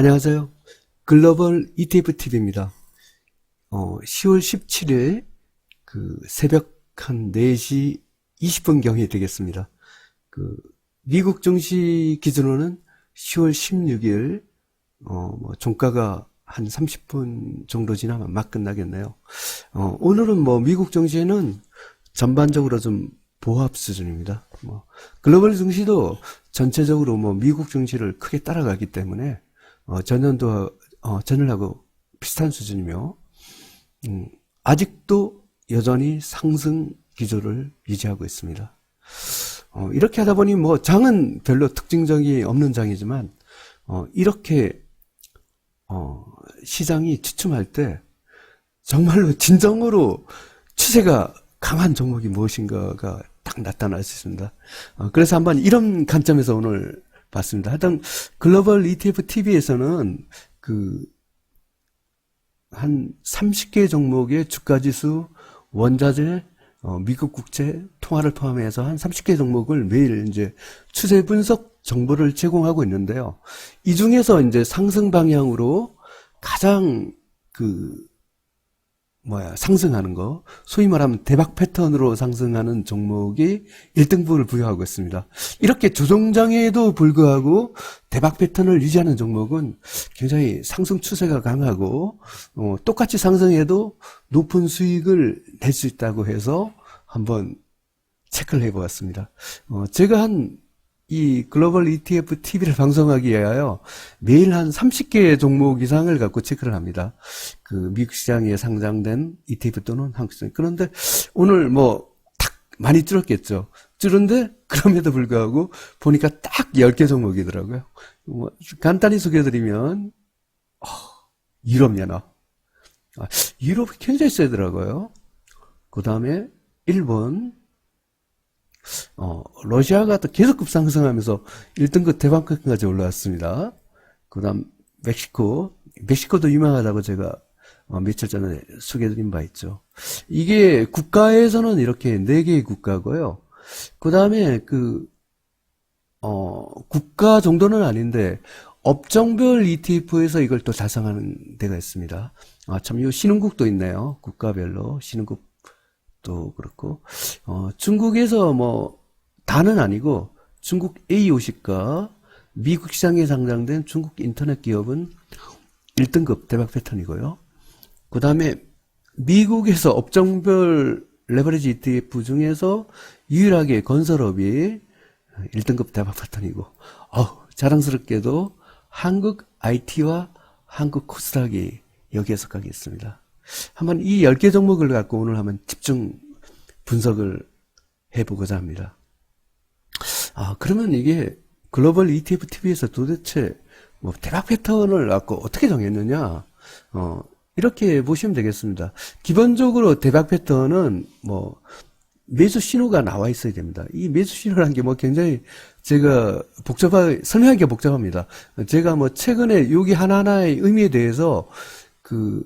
안녕하세요. 글로벌 ETF TV입니다. 어, 10월 17일 그 새벽 한 4시 20분경이 되겠습니다. 그 미국 증시 기준으로는 10월 16일 어, 뭐 종가가 한 30분 정도 지나면 막 끝나겠네요. 어, 오늘은 뭐 미국 증시는 전반적으로 좀 보합 수준입니다. 뭐 글로벌 증시도 전체적으로 뭐 미국 증시를 크게 따라가기 때문에 어, 전년도 어, 전년하고 비슷한 수준이며 음, 아직도 여전히 상승 기조를 유지하고 있습니다. 어, 이렇게 하다 보니 뭐 장은 별로 특징적이 없는 장이지만 어, 이렇게 어, 시장이 주춤할 때 정말로 진정으로 추세가 강한 종목이 무엇인가가 딱 나타날 수 있습니다. 어, 그래서 한번 이런 관점에서 오늘 봤습니다. 하여튼 글로벌 ETF TV에서는 그 한 30개 종목의 주가지수, 원자재, 어, 미국 국채, 통화를 포함해서 한 30개 종목을 매일 이제 추세 분석 정보를 제공하고 있는데요. 이 중에서 이제 상승 방향으로 가장 그 뭐야 상승하는 거 소위 말하면 대박 패턴으로 상승하는 종목이 1등분을 부여하고 있습니다. 이렇게 조정장에도 불구하고 대박 패턴을 유지하는 종목은 굉장히 상승 추세가 강하고 어, 똑같이 상승해도 높은 수익을 낼 수 있다고 해서 한번 체크를 해보았습니다. 어, 제가 한 이 글로벌 ETF TV를 방송하기 위하여 매일 한 30개의 종목 이상을 갖고 체크를 합니다. 그 미국 시장에 상장된 ETF 또는 한국 시장. 그런데 오늘 뭐 탁 많이 줄었겠죠. 줄은데 그럼에도 불구하고 보니까 딱 10개 종목이더라고요. 뭐 간단히 소개해드리면 어, 유럽 연합. 아, 유럽이 굉장히 세더라고요. 그 다음에 일본, 어, 러시아가 또 계속 급상승하면서 1등급 대방급까지 올라왔습니다. 그 다음, 멕시코. 멕시코도 유명하다고 제가 어, 며칠 전에 소개해드린 바 있죠. 이게 국가에서는 이렇게 4개의 국가고요. 그 다음에 그, 어, 국가 정도는 아닌데, 업종별 ETF에서 이걸 또 달성하는 데가 있습니다. 아, 참, 이 신흥국도 있네요. 국가별로. 신흥국 도 그렇고. 어, 중국에서 뭐, 다는 아니고, 중국 A50가 미국 시장에 상장된 중국 인터넷 기업은 1등급 대박 패턴이고요. 그 다음에 미국에서 업종별 레버리지 ETF 중에서 유일하게 건설업이 1등급 대박 패턴이고, 어 자랑스럽게도 한국 IT와 한국 코스닥이 여기에 속하게 있습니다. 한번 이 10개 종목을 갖고 오늘 한번 집중 분석을 해보고자 합니다. 아, 그러면 이게 글로벌 ETF TV에서 도대체 뭐 대박 패턴을 갖고 어떻게 정했느냐? 어, 이렇게 보시면 되겠습니다. 기본적으로 대박 패턴은 뭐 매수 신호가 나와 있어야 됩니다. 이 매수 신호라는 게 뭐 굉장히 제가 복잡하게 설명하기가 복잡합니다. 제가 뭐 최근에 여기 하나하나의 의미에 대해서 그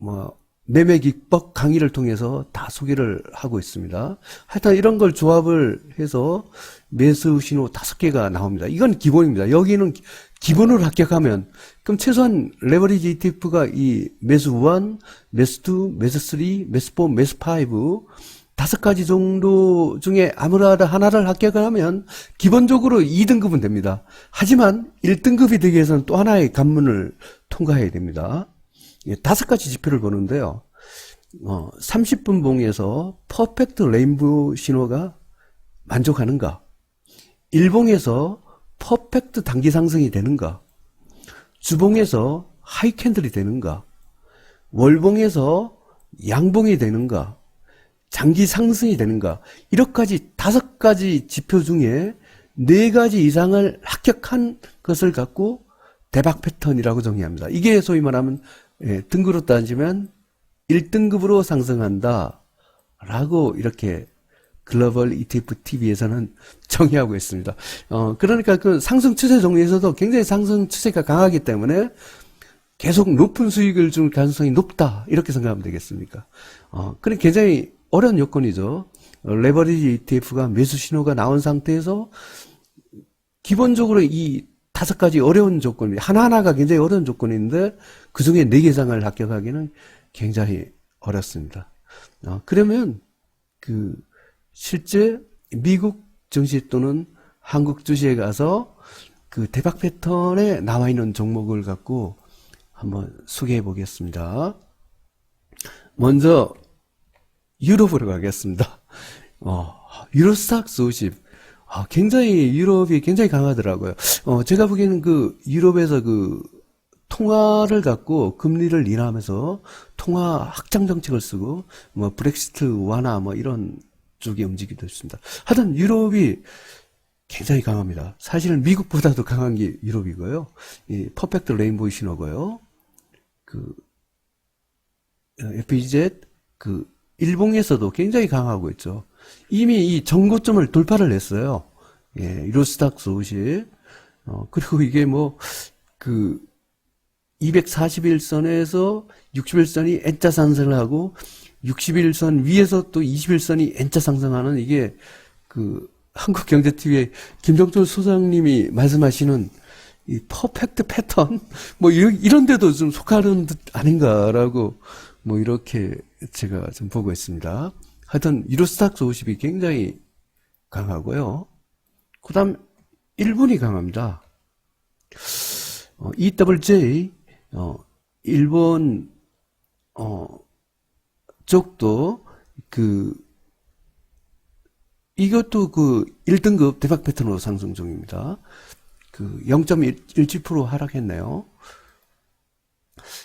뭐 매매 기법 강의를 통해서 다 소개를 하고 있습니다. 하여튼 이런 걸 조합을 해서 매수 신호 다섯 개가 나옵니다. 이건 기본입니다. 여기는 기본으로 합격하면 그럼 최소한 레버리지 ETF가 이 매수 1, 매수 2, 매수 3, 매수 4, 매수 5 다섯 가지 정도 중에 아무나 하나를 합격을 하면 기본적으로 2등급은 됩니다. 하지만 1등급이 되기 위해서는 또 하나의 관문을 통과해야 됩니다. 예, 다섯 가지 지표를 보는데요. 어, 30분 봉에서 퍼펙트 레인보우 신호가 만족하는가? 일봉에서 퍼펙트 단기 상승이 되는가? 주봉에서 하이 캔들이 되는가? 월봉에서 양봉이 되는가? 장기 상승이 되는가? 이렇게까지 다섯 가지 지표 중에 네 가지 이상을 합격한 것을 갖고 대박 패턴이라고 정의합니다. 이게 소위 말하면 예, 등급으로 따지면 1등급으로 상승한다. 라고 이렇게 글로벌 ETF TV에서는 정의하고 있습니다. 어, 그러니까 그 상승 추세 종류에서도 굉장히 상승 추세가 강하기 때문에 계속 높은 수익을 줄 가능성이 높다. 이렇게 생각하면 되겠습니까? 어, 그래 굉장히 어려운 요건이죠. 어, 레버리지 ETF가 매수 신호가 나온 상태에서 기본적으로 이 다섯 가지 어려운 조건이, 하나하나가 굉장히 어려운 조건인데, 그 중에 네 개 장을 합격하기는 굉장히 어렵습니다. 어, 그러면, 그, 실제 미국 증시 또는 한국 주식에 가서 그 대박 패턴에 나와 있는 종목을 갖고 한번 소개해 보겠습니다. 먼저, 유럽으로 가겠습니다. 어, 유로스탁스 50. 아, 굉장히 유럽이 굉장히 강하더라고요. 어, 제가 보기에는 그 유럽에서 그 통화를 갖고 금리를 인하하면서 통화 확장 정책을 쓰고 뭐 브렉시트 완화 뭐 이런 쪽이 움직이고 있습니다. 하여튼 유럽이 굉장히 강합니다. 사실은 미국보다도 강한 게 유럽이고요. 이 퍼펙트 레인보우 신호고요. 그 FEZ 그 일봉에서도 굉장히 강하고 있죠. 이미 이 정고점을 돌파를 했어요. 예, 유로스탁스 50. 어, 그리고 이게 뭐, 그, 241선에서 61선이 N자 상승을 하고, 61선 위에서 또 21선이 N자 상승하는 이게, 그, 한국경제TV의 김정철 소장님이 말씀하시는 이 퍼펙트 패턴? 뭐, 이런, 데도 좀 속하는 듯 아닌가라고, 뭐, 이렇게 제가 좀 보고 있습니다. 하여튼, 유로스탁스 50이 굉장히 강하고요. 그 다음, 일본이 강합니다. 어, EWJ, 어, 일본, 어, 쪽도, 그, 이것도 그 1등급 대박 패턴으로 상승 중입니다. 그 0.17% 하락했네요.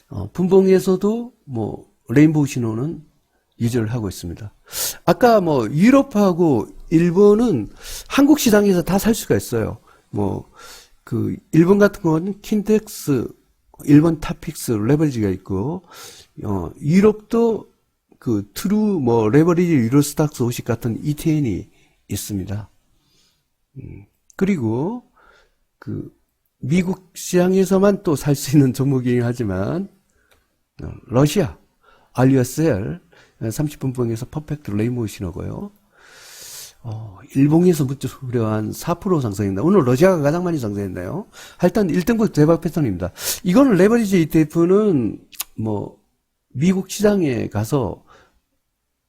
어, 분봉에서도 뭐 레인보우 신호는 유지를 하고 있습니다. 아까 뭐 유럽하고 일본은 한국 시장에서 다 살 수가 있어요. 뭐 그 일본 같은 경우는 킨텍스, 일본 타픽스 레버리지가 있고 어 유럽도 그 트루 뭐 레버리지 유로스탁스 50 같은 ETN이 있습니다. 음, 그리고 그 미국 시장에서만 또 살 수 있는 종목이긴 하지만 어, 러시아 알리아셀 30분 봉에서 퍼펙트 레이모 신호고요. 어, 일봉에서 무려 한 4% 상승했나? 오늘 러시아가 가장 많이 상승했나요? 하여튼 1등급 대박 패턴입니다. 이거는 레버리지 ETF는 뭐 미국 시장에 가서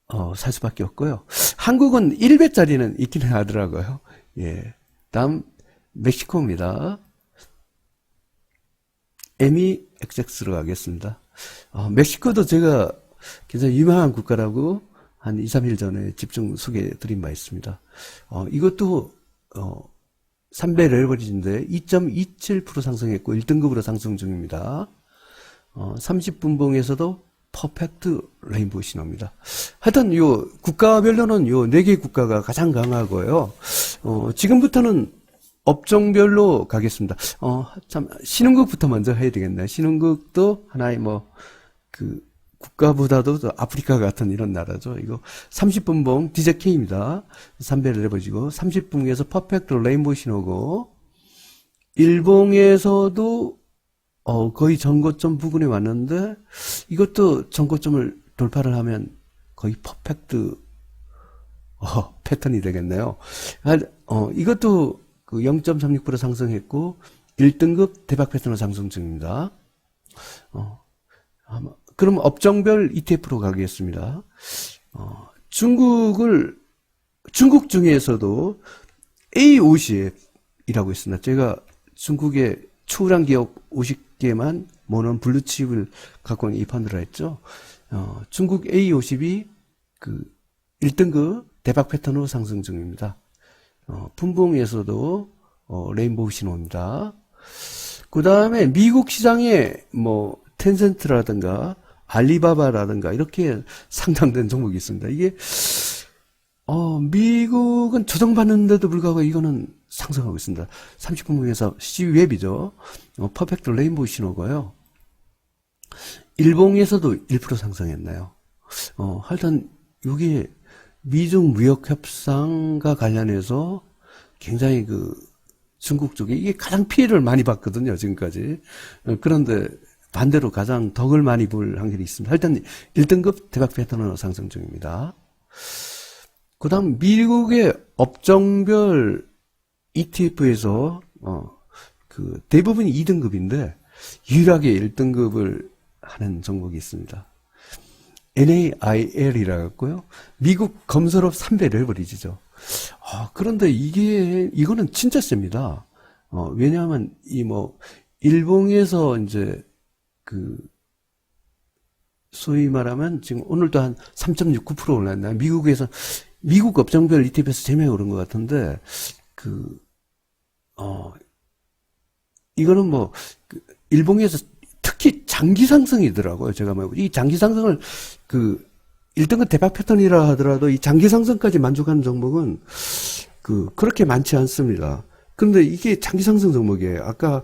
어, 살 수밖에 없고요. 한국은 1배짜리는 있기는 하더라고요. 예. 다음 멕시코입니다. MEXX로 가겠습니다. 어, 멕시코도 제가 굉장히 유명한 국가라고 한 2, 3일 전에 집중 소개해 드린 바 있습니다. 어, 이것도, 어, 3배 레버리지인데 2.27% 상승했고 1등급으로 상승 중입니다. 어, 30분봉에서도 퍼펙트 레인보우 신호입니다. 하여튼 요 국가별로는 요 네 개 국가가 가장 강하고요. 어, 지금부터는 업종별로 가겠습니다. 어, 참 신흥국부터 먼저 해야 되겠네요. 신흥국도 하나의 뭐 그 국가보다도 더 아프리카 같은 이런 나라죠. 이거 30분봉 DJK입니다. 3배를 해보시고 30분에서 퍼펙트 레인보우 신호고 일봉에서도 어, 거의 전고점 부근에 왔는데 이것도 전고점을 돌파를 하면 거의 퍼펙트 어, 패턴이 되겠네요. 아, 어, 이것도 그 0.36% 상승했고 1등급 대박 패턴으로 상승 중입니다. 어, 아마 그럼 업종별 ETF로 가겠습니다. 어, 중국을 중국 중에서도 A50이라고 있습니다. 제가 중국의 초우량 기업 50개만 모는 블루칩을 갖고 있는 이 펀드라 했죠. 어, 중국 A50이 그 1등급 대박 패턴으로 상승 중입니다. 어, 분봉에서도 어, 레인보우 신호입니다. 그 다음에 미국 시장에 뭐 텐센트라든가 알리바바라든가 이렇게 상장된 종목이 있습니다. 이게 어, 미국은 조정받는데도 불구하고 이거는 상승하고 있습니다. 30분봉에서 C웹이죠. 어, 퍼펙트 레인보우 신호고요. 일봉에서도 1% 상승했나요? 어, 하여튼 이게 미중 무역 협상과 관련해서 굉장히 그 중국 쪽에 이게 가장 피해를 많이 봤거든요, 지금까지. 어, 그런데 반대로 가장 덕을 많이 볼 확률이 있습니다. 일단 1등급 대박 패턴으로 상승 중입니다. 그 다음 미국의 업종별 ETF에서 어, 그 대부분이 2등급인데 유일하게 1등급을 하는 종목이 있습니다. NAIL이라 갖고요. 미국 검설업 3배 레버리지죠. 아, 그런데 이게 이거는 진짜 셉니다. 어, 왜냐하면 이 뭐 일봉에서 이제 그 소위 말하면 지금 오늘도 한 3.69% 올랐나요? 미국에서 미국 업종별 ETF에서 제명이 오른 것 같은데 그 어, 이거는 뭐, 그 일봉에서 특히 장기 상승이더라고요. 제가 뭐, 이 장기 상승을 그, 1등급 대박 패턴이라 하더라도 이 장기 상승까지 만족하는 종목은 그, 그렇게 많지 않습니다. 근데 이게 장기 상승 종목이에요. 아까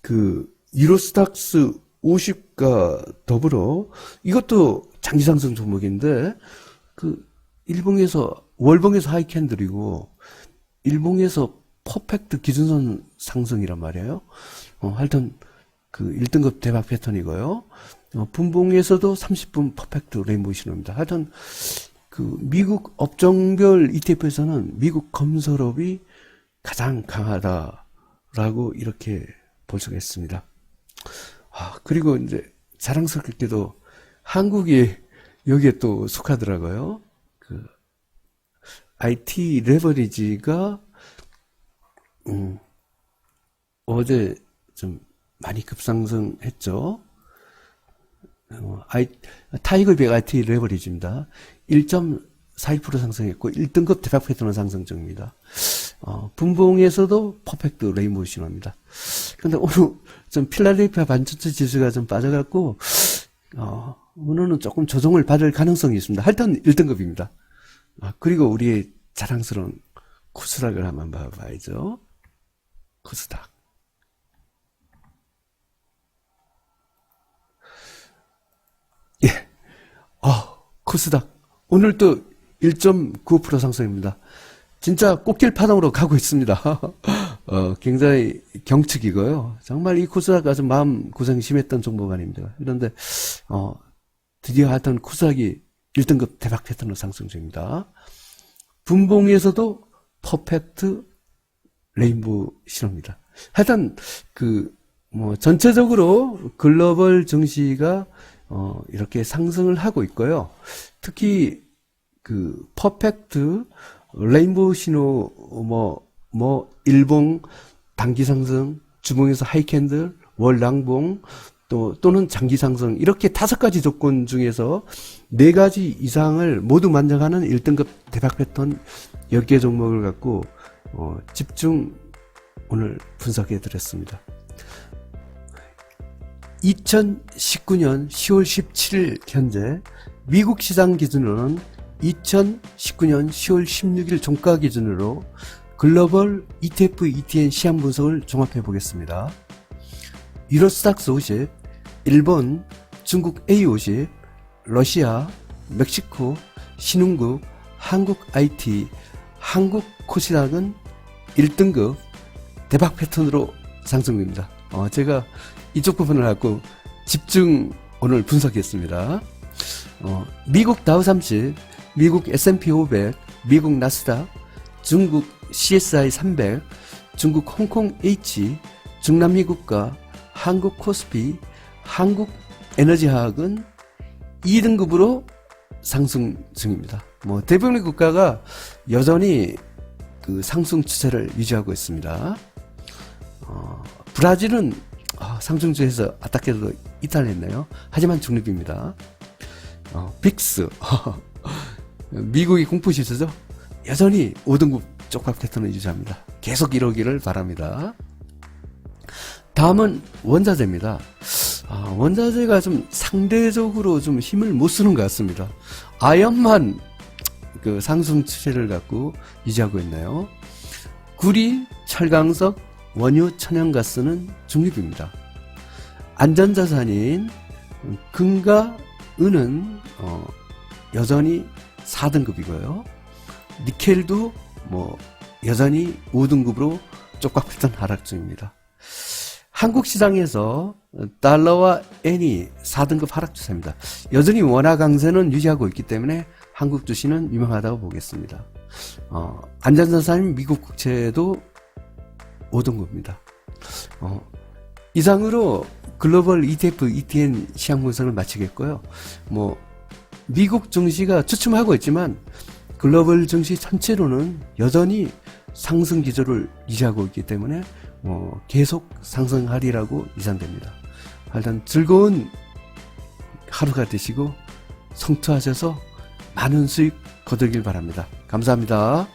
그, 유로스탁스 50과 더불어 이것도 장기 상승 종목인데 그, 일봉에서, 월봉에서 하이캔들이고, 일봉에서 퍼펙트 기준선 상승이란 말이에요. 어, 하여튼 그 1등급 대박 패턴이고요. 어, 분봉에서도 30분 퍼펙트 레인보우 신호입니다. 하여튼 그 미국 업종별 ETF에서는 미국 검설업이 가장 강하다라고 이렇게 볼 수가 있습니다. 아, 그리고 이제 자랑스럽게도 한국이 여기에 또 속하더라고요. 그 IT 레버리지가 음, 어제 좀 많이 급상승했죠. 어, 아이, 타이거백 IT 레버리지입니다. 1.42% 상승했고 1등급 대박 패턴은 상승 중입니다. 어, 분봉에서도 퍼펙트 레인보우 신호입니다. 근데 오늘 좀 필라델피아 반전체 지수가 좀 빠져갖고 어, 오늘은 조금 조정을 받을 가능성이 있습니다. 하여튼 1등급입니다. 아, 그리고 우리의 자랑스러운 코스닥을 한번 봐봐야죠. 코스닥. 예. 아, 코스닥. 오늘 또1.95% 상승입니다. 진짜 꽃길 파동으로 가고 있습니다. 어, 굉장히 경측이고요. 정말 이 코스닥 아주 마음 고생 심했던 아닙니다. 그런데, 어, 드디어 하여튼 코스닥이 1등급 대박 패턴으로 상승 중입니다. 분봉에서도 퍼펙트 레인보우 신호입니다. 하여튼 그 뭐 전체적으로 글로벌 증시가 어 이렇게 상승을 하고 있고요. 특히 그 퍼펙트 레인보우 신호 뭐뭐 일봉 단기 상승, 주봉에서 하이캔들, 월 낭봉 또 또는 장기 상승 이렇게 다섯 가지 조건 중에서 네 가지 이상을 모두 만족하는 1등급 대박 패턴 10개 종목을 갖고 어, 집중 오늘 분석해 드렸습니다. 2019년 10월 17일 현재 미국 시장 기준으로는 2019년 10월 16일 종가 기준으로 글로벌 ETF, ETN 시향 분석을 종합해 보겠습니다. 유로 스닥스 50, 일본, 중국 A50, 러시아, 멕시코, 신흥국, 한국 IT, 한국 코시닥은 1등급 대박 패턴으로 상승됩니다. 어, 제가 이쪽 부분을 갖고 집중 오늘 분석했습니다. 어, 미국 다우 30, 미국 S&P 500, 미국 나스닥, 중국 CSI 300, 중국 홍콩 H, 중남미 국가, 한국 코스피, 한국 에너지화학은 2등급으로 상승 중입니다. 뭐 대부분의 국가가 여전히 그 상승 추세를 유지하고 있습니다. 어, 브라질은 아, 상승주에서 아깝게도 이탈했네요. 하지만 중립입니다. 어, 빅스 미국이 공포시세죠? 여전히 5등급 쪽박 패턴을 유지합니다. 계속 이러기를 바랍니다. 다음은 원자재입니다. 아, 원자재가 좀 상대적으로 좀 힘을 못 쓰는 것 같습니다. 아연만 그 상승 추세를 갖고 유지하고 있나요? 구리, 철강석, 원유, 천연가스는 중립입니다. 안전자산인 금과 은은 어, 여전히 4등급이고요. 니켈도 뭐 여전히 5등급으로 쪽박 패턴 하락 중입니다. 한국 시장에서 달러와 엔이 4등급 하락 추세입니다. 여전히 원화 강세는 유지하고 있기 때문에 한국 주시는 유명하다고 보겠습니다. 어, 안전자산인 미국 국채도 5등급입니다. 어, 이상으로 글로벌 ETF, ETN 시향 분석을 마치겠고요. 뭐 미국 증시가 주춤하고 있지만 글로벌 증시 전체로는 여전히 상승 기조를 유지하고 있기 때문에 어, 계속 상승하리라고 예상됩니다. 하여튼 즐거운 하루가 되시고 성투하셔서 많은 수익 거두길 바랍니다. 감사합니다.